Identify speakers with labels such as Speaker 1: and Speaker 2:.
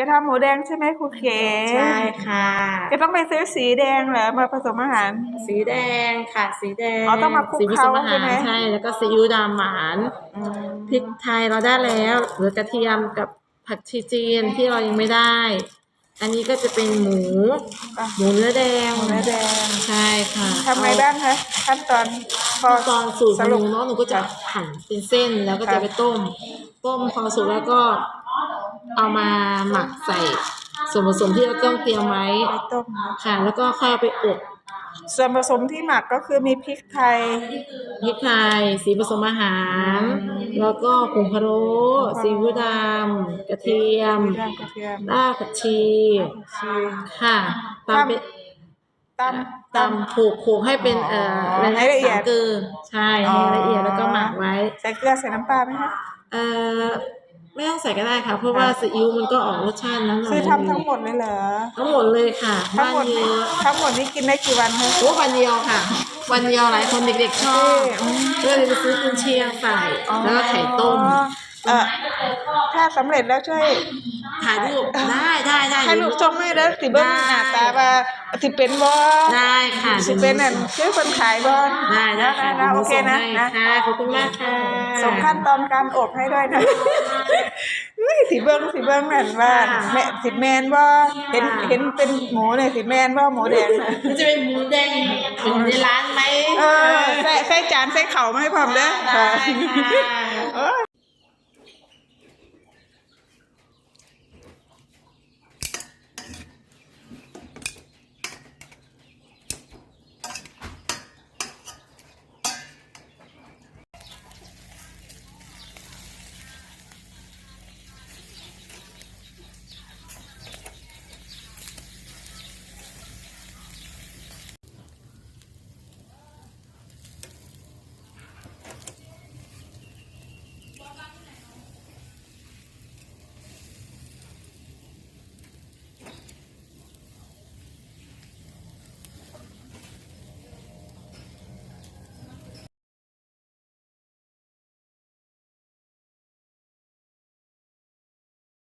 Speaker 1: จะทำหมูแดงใช่ไหมครูเก๋
Speaker 2: ใช่ค่ะ
Speaker 1: จะต้องไปซื้อสีแดงเหรอมาผสมอาหาร
Speaker 2: สีแดงค่ะ สีแดง
Speaker 1: อ๋อต้องมาคลุก
Speaker 2: สีผสมอา
Speaker 1: เคล้าใช่
Speaker 2: หาร
Speaker 1: ไหม
Speaker 2: ใช่แล้วก็ซีอิ๊วดำหวานพริกไทยเราได้แล้วเหลือกระเทียมกับผักชีจีนที่เรายังไม่ได้ อันนี้ก็จะเป็นหมู
Speaker 1: อะ
Speaker 2: หมูเนื้อแดง
Speaker 1: หมูเนื้อแดง
Speaker 2: ใช่ค่ะ
Speaker 1: ทำไงบ้างคะขั้นตอนพอ
Speaker 2: ขั้นตอนสูตร
Speaker 1: ส
Speaker 2: ของห
Speaker 1: รุป
Speaker 2: นูเนาะหนูก็จะหั่นเป็นเส้นแล้วก็จะไปต้ม ต้มพอสุกแล้วก็ เอามาหมักใส่ส่วนผสมที่เราต้องเตรียมไว้
Speaker 1: ไปต้มนะ
Speaker 2: ค่ะ แล้วก็ค่อยเอาไปอบ
Speaker 1: ส่วนผสมที่หมักก็คือมีพริกไทย
Speaker 2: พริกไทยสีผสมอาหาร แล้วก็ผงพะโล้ซีอิ๊วดำกระเทียม
Speaker 1: รากกระเทียม
Speaker 2: รากผักชี
Speaker 1: ชี
Speaker 2: ค่ะตามเป็น
Speaker 1: ตำ
Speaker 2: ตำผูกผูกให้เป็นเอ่อ
Speaker 1: อ๋อให้ละเอียด
Speaker 2: สามเกลือใช่ให้ละเอียดแล้วก็หมักไว้
Speaker 1: ใส่เกลือใส่น้ำปลาไหมคะ
Speaker 2: เอ่อ ไม่ต้องใส่ก็ได้ค่ะ เพราะว่าซีอิ๊วมันก็ออกรสชาตินั้นหน่อย
Speaker 1: คือทำทั้งหมดเลยเหรอ
Speaker 2: ทั้งหมดเลยค่ะ
Speaker 1: ทั้ง
Speaker 2: บ้าน
Speaker 1: หมด
Speaker 2: เย
Speaker 1: นี้
Speaker 2: อะ
Speaker 1: ทั้งหมดนี้กินได้กี่วันคะ
Speaker 2: โอ้วันเดียวค่ะ วันเดียวหลายคนเด็กๆชอบ
Speaker 1: อืม
Speaker 2: ก็เลยไปซื้อกุนเชียงใส่แล้วก็ไข่ต้ม
Speaker 1: เออถ้าสำเร็จแล้วช่วย
Speaker 2: ถ่ายรูปได้ได้ได้
Speaker 1: ให้ลูกส่งให้แล้วสิเบิ้งหน้าตาว่าสิเป็นบ่
Speaker 2: ได้ค่ะ
Speaker 1: สิเป็นนั่นคือคนขายบ่
Speaker 2: ได้ได้ค่ะ
Speaker 1: นะโอเคนะ
Speaker 2: ดี๋ยวห
Speaker 1: นะ
Speaker 2: ส่งให้ค่ะขอบคุณมากค่ะ
Speaker 1: ส่งขั้นตอนการอบให้ด้วยนะ เฮ้ยสิเบิ้งสิเบิ้งนั่นว่าแม่สิแมนบ่เห็นเห็นเป็นหมูเนี่ยสิแมนบ่หมูแดงน่ะ
Speaker 2: มันจะเป็นหมูแดงเหมือนในร้านไหม
Speaker 1: เออใส่ใส่จานใส่เข่ามาให้พร้อมเด้อ
Speaker 2: ได้ค่ะ
Speaker 1: เออ